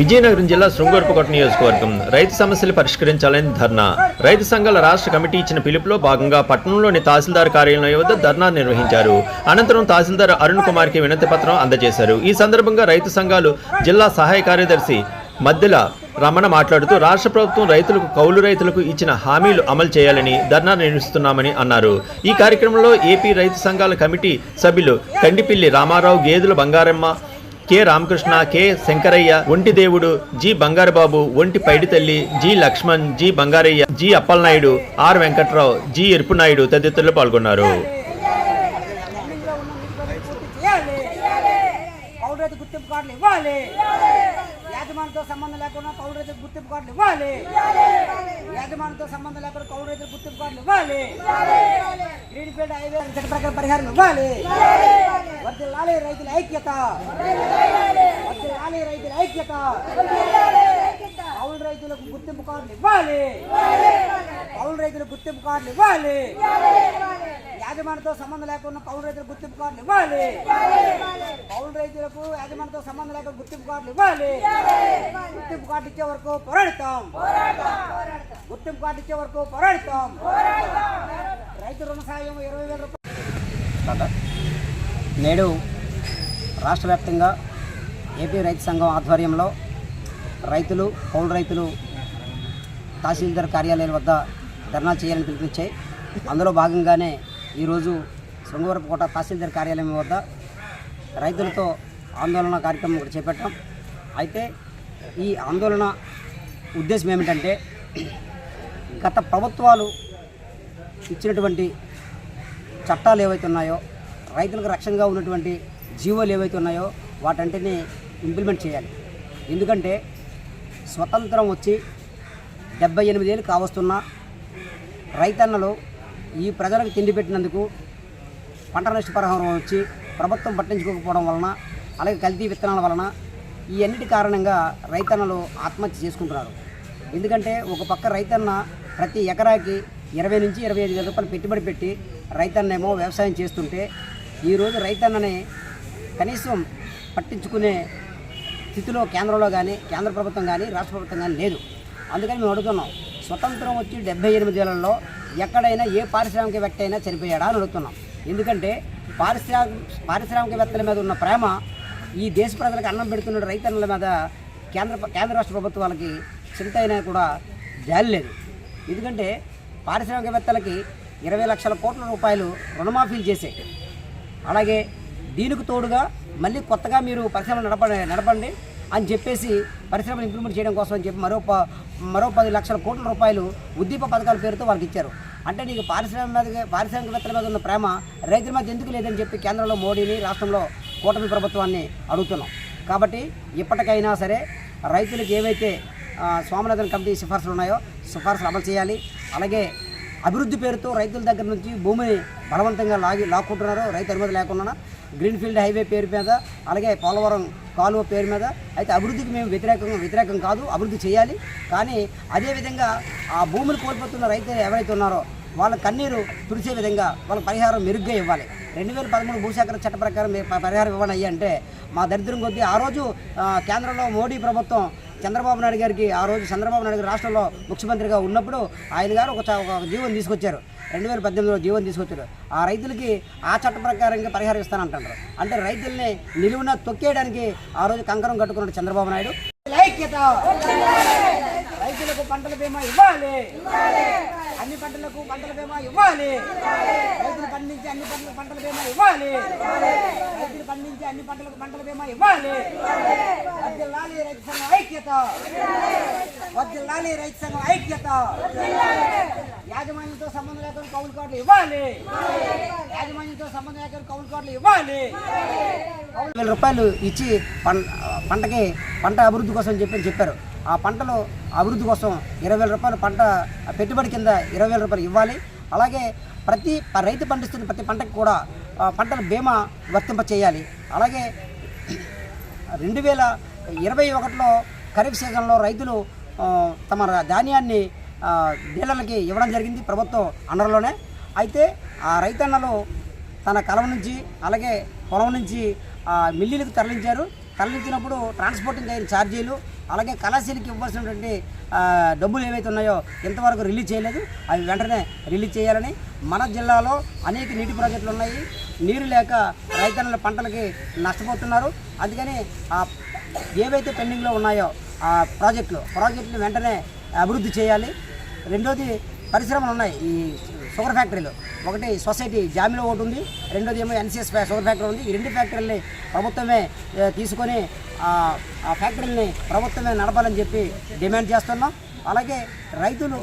విజయనగరం జిల్లా శృంగవరపుకోట నియోజకవర్గం. రైతు సమస్యలు పరిష్కరించాలని ధర్నా. రైతు సంఘాల రాష్ట్ర కమిటీ ఇచ్చిన పిలుపులో భాగంగా పట్టణంలోని తహసీల్దార్ కార్యాలయం వద్ద ధర్నా నిర్వహించారు. అనంతరం తహసీల్దార్ అరుణ్ కుమార్కి వినతి పత్రం అందజేశారు. ఈ సందర్భంగా రైతు సంఘాలు జిల్లా సహాయ కార్యదర్శి మద్దెల రమణ మాట్లాడుతూ రాష్ట్ర ప్రభుత్వం రైతులకు కౌలు రైతులకు ఇచ్చిన హామీలు అమలు చేయాలని ధర్నా నిర్వహిస్తున్నామని అన్నారు. ఈ కార్యక్రమంలో ఏపీ రైతు సంఘాల కమిటీ సభ్యులు Kandipilli Ramarao Gedela Bangaramma K Ramakrishna K Shankaraiah Onti Devudu G Bangarababu Onti Paiditalli G Lakshman G Bangarayya G Appalanaidu R Venkatrao G Erupunaidu తదితరులు పాల్గొన్నారు. చేయాలి సంబంధం లేకుండా కౌలు రైతు గుర్తింపు కార్డులు ఇవ్వాలి. యాజమాన్యతో సంబంధం లేకుండా కౌలు రైతు గుర్తింపు కార్డులు ఇవ్వాలి. గ్రీన్ ఫీల్డ్ హైవే చట్ట ప్రకారం పరిహారం ఇవ్వాలి. వర్దిల్లాలి రైతుల ఐక్యత వర్దిల్లాలి రైతుల ఐక్యత కౌలు రైతులకు గుర్తింపు కార్డులు ఇవ్వాలి కౌలు రైతులకు గుర్తింపు కార్డులు ఇవ్వాలి యాజమాన్యతో సంబంధం లేకుండా కౌలు రైతులకు గుర్తింపు కార్డులు ఇవ్వాలి కౌలు రైతులకు యాజమాన్యతో సంబంధం లేకుండా గుర్తింపు కార్డులు ఇవ్వాలి గుర్తింపు కార్డు ఇచ్చే వరకు పోరాడతాం గుర్తింపు కార్డు ఇచ్చే వరకు పోరాడతాం రైతు రుణ సాయం ఇరవై వేల రూపాయలు కాదా నేడు రాష్ట్ర వ్యాప్తంగా ఏపీ రైతు సంఘం ఆధ్వర్యంలో రైతులు కౌలు రైతులు తహసీల్దార్ కార్యాలయాల వద్ద ధర్నా చేయాలని పిలుపునిచ్చాయి. అందులో భాగంగానే ఈరోజు శృంగవరపుకోట తహసీల్దార్ కార్యాలయం వద్ద రైతులతో ఆందోళన కార్యక్రమం ఒకటి చేపట్టాం. అయితే ఈ ఆందోళన ఉద్దేశం ఏమిటంటే గత ప్రభుత్వాలు ఇచ్చినటువంటి చట్టాలు ఏవైతే ఉన్నాయో రైతులకు రక్షణగా ఉన్నటువంటి జీవోలు ఏవైతే ఉన్నాయో వాటంటిని ఇంప్లిమెంట్ చేయాలి. ఎందుకంటే స్వతంత్రం వచ్చి డెబ్బై ఎనిమిది ఏళ్ళు కావస్తున్న రైతన్నలు ఈ ప్రజలకు తిండి పెట్టినందుకు పంట నష్టపరిహారం వచ్చి ప్రభుత్వం పట్టించుకోకపోవడం వలన అలాగే కల్తీ విత్తనాల వలన ఈ అన్నిటి కారణంగా రైతన్నలు ఆత్మహత్య చేసుకుంటున్నారు. ఎందుకంటే ఒక పక్క రైతన్న ప్రతి ఎకరాకి ఇరవై నుంచి ఇరవై ఐదు వేల రూపాయలు పెట్టుబడి పెట్టి రైతన్నేమో వ్యవసాయం చేస్తుంటే ఈరోజు రైతన్నని కనీసం పట్టించుకునే స్థితిలో కేంద్రంలో కానీ కేంద్ర ప్రభుత్వం కానీ రాష్ట్ర ప్రభుత్వం కానీ లేదు. అందుకని మేము అడుగుతున్నాం స్వతంత్రం వచ్చి డెబ్బై ఎనిమిది ఏళ్ళలో ఎక్కడైనా ఏ పారిశ్రామికవేత్త అయినా చనిపోయాడా అని అడుగుతున్నాం. ఎందుకంటే పారిశ్రామిక పారిశ్రామికవేత్తల మీద ఉన్న ప్రేమ ఈ దేశ ప్రజలకు అన్నం పెడుతున్న రైతన్నుల మీద కేంద్ర కేంద్ర రాష్ట్ర ప్రభుత్వాలకి చింత అయినా కూడా జాలి లేదు. ఎందుకంటే పారిశ్రామికవేత్తలకి ఇరవై లక్షల కోట్ల రూపాయలు రుణమాఫీలు చేసే అలాగే దీనికి తోడుగా మళ్ళీ కొత్తగా మీరు పరిశ్రమలు నడప నడపండి అని చెప్పేసి పరిశ్రమలు ఇంప్రూవ్మెంట్ చేయడం కోసం అని చెప్పి మరో ప మరో పది లక్షల కోట్ల రూపాయలు ఉద్దీప పథకాల పేరుతో వాళ్ళకి ఇచ్చారు. అంటే నీకు పారిశ్రామిక మీద పారిశ్రామికవేత్తల మీద ఉన్న ప్రేమ రైతుల మీద ఎందుకు లేదని చెప్పి కేంద్రంలో మోడీని రాష్ట్రంలో కూటమి ప్రభుత్వాన్ని అడుగుతున్నాం. కాబట్టి ఇప్పటికైనా సరే రైతులకు ఏవైతే స్వామినాథన్ కమిటీ సిఫార్సులు ఉన్నాయో సిఫార్సులు అమలు చేయాలి. అలాగే అభివృద్ధి పేరుతో రైతుల దగ్గర నుంచి భూమిని బలవంతంగా లాగి లాక్కుంటున్నారు. రైతు అనుమతి లేకుండా గ్రీన్ఫీల్డ్ హైవే పేరు మీద అలాగే పోలవరం కాలువ పేరు మీద అయితే అభివృద్ధికి మేము వ్యతిరేకం వ్యతిరేకం కాదు అభివృద్ధి చేయాలి. కానీ అదేవిధంగా ఆ భూములు కోల్పోతున్న రైతులు ఎవరైతే ఉన్నారో వాళ్ళ కన్నీరు తుడిచే విధంగా వాళ్ళ పరిహారం మెరుగ్గా ఇవ్వాలి. రెండు వేల పదమూడు భూసేకరణ చట్ట ప్రకారం పరిహారం ఇవ్వండి అయ్యి అంటే మా దరిద్రం కొద్దీ ఆ రోజు కేంద్రంలో మోడీ ప్రభుత్వం చంద్రబాబు నాయుడు గారికి ఆ రోజు చంద్రబాబు నాయుడు గారు రాష్ట్రంలో ముఖ్యమంత్రిగా ఉన్నప్పుడు ఆయన గారు ఒక చ- తీసుకొచ్చారు. రెండు వేల పద్దెనిమిదిలో జీవన్ తీసుకొచ్చారు. ఆ రైతులకి ఆ చట్ట ప్రకారంగా పరిహారం ఇస్తానంటారు అంటే రైతుల్ని నిలువున తొక్కేయడానికి ఆ రోజు కంకరం కట్టుకున్నాడు చంద్రబాబు నాయుడు. రైతులకు పంటల బీమా ఇవ్వాలి. అన్ని పంటలకు పంటల బీమా ఇవ్వాలి. రైతులు పండించి అన్ని పంటలకు పంటల బీమా ఇవ్వాలి. రైతులు పండించి అన్ని పంటలకు పంటల బీమా ఇవ్వాలి. ఐక్యత. వద్దిల్లాలి రైతు సంఘం ఐక్యత. యాజమాన్యంతో సంబంధం లేకుండా కౌలు కార్డులు ఇవ్వాలి. యాజమాన్యంతో సంబంధం లేకుండా కౌలు కార్డులు ఇవ్వాలి. వేల రూపాయలు ఇచ్చి పం పంటకి పంట అభివృద్ధి కోసం చెప్పి చెప్పారు. ఆ పంటలో అభివృద్ధి కోసం ఇరవై వేల రూపాయలు పంట పెట్టుబడి కింద ఇరవై వేల రూపాయలు ఇవ్వాలి. అలాగే ప్రతి రైతు పండిస్తున్న ప్రతి పంటకు కూడా పంటల బీమా వర్తింప చేయాలి అలాగే రెండు వేల ఇరవై ఒకటిలో ఖరీఫ్ సీజన్లో రైతులు తమ ధాన్యాన్ని డీలర్లకి ఇవ్వడం జరిగింది ప్రభుత్వం అండర్లోనే అయితే ఆ రైతన్నలు తన కలం నుంచి అలాగే పొలం నుంచి ఆ, మిల్లులకు తరలించారు. తరలించినప్పుడు ట్రాన్స్పోర్టింగ్ అయిన ఛార్జీలు అలాగే కళాశీలకి ఇవ్వాల్సినటువంటి డబ్బులు ఏవైతే ఉన్నాయో ఇంతవరకు రిలీజ్ చేయలేదు. అవి వెంటనే రిలీజ్ చేయాలని మన జిల్లాలో అనేక నీటి ప్రాజెక్టులు ఉన్నాయి. నీరు లేక రైతన్నుల పంటలకి నష్టపోతున్నారు. అందుకని ఆ ఏవైతే పెండింగ్లో ఉన్నాయో ఆ ప్రాజెక్టులు ప్రాజెక్టులు వెంటనే అభివృద్ధి చేయాలి. రెండోది పరిశ్రమలు ఉన్నాయి ఈ షుగర్ ఫ్యాక్టరీలు. ఒకటి సొసైటీ జామీలో ఒకటి ఉంది రెండోది ఏమో ఎన్సిఎస్ షుగర్ ఫ్యాక్టరీ ఉంది. ఈ రెండు ఫ్యాక్టరీలని ప్రభుత్వమే తీసుకొని ఆ ఆ ఫ్యాక్టరీలని ప్రభుత్వమే నడపాలని చెప్పి డిమాండ్ చేస్తున్నాం. అలాగే రైతులు